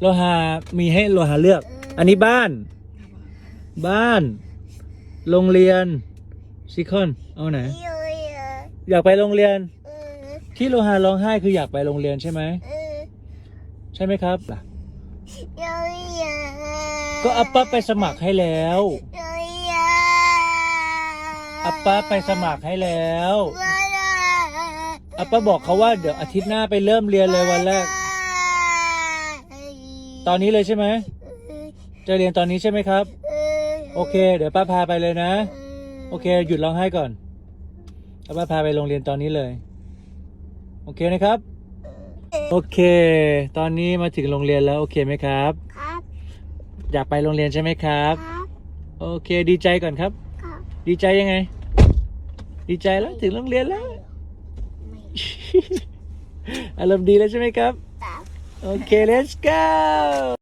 โลหะมีให้โลหะเลือก อันนี้บ้าน บ้าน โรงเรียนซิคอนเอาไหนเยอะเยอะอยากไปโรงเรียนเออที่โลหะร้องไห้คืออยากไปโรงเรียนใช่ไหมเออใช่ไหมครับล่ะเยอะเยอะก็อัปป้าไปสมัครให้แล้วเยอะเยอะอัปป้าไปสมัครให้แล้วว่าละอัปป้าบอกเขาว่าเดี๋ยวอาทิตย์หน้าไปเริ่มเรียนเลยวันแรก ตอนนี้เลยใช่ไหมจะเรียนตอนนี้ใช่ไหมครับ โอเค เดี๋ยวป้าพาไปเลยนะ โอเค หยุดร้องไห้ก่อนแล้วป้าพาไปโรงเรียนตอนนี้เลย โอเคนะครับ โอเค ตอนนี้มาถึงโรงเรียนแล้วโอเคไหมครับ ครับอยากไปโรงเรียนใช่ไหมครับครับโอเค ดีใจก่อนครับครับ ดีใจยังไง ดีใจแล้วถึงโรงเรียนแล้ว อารมณ์ดีแล้วใช่ไหมครับ ครับโอเค let's go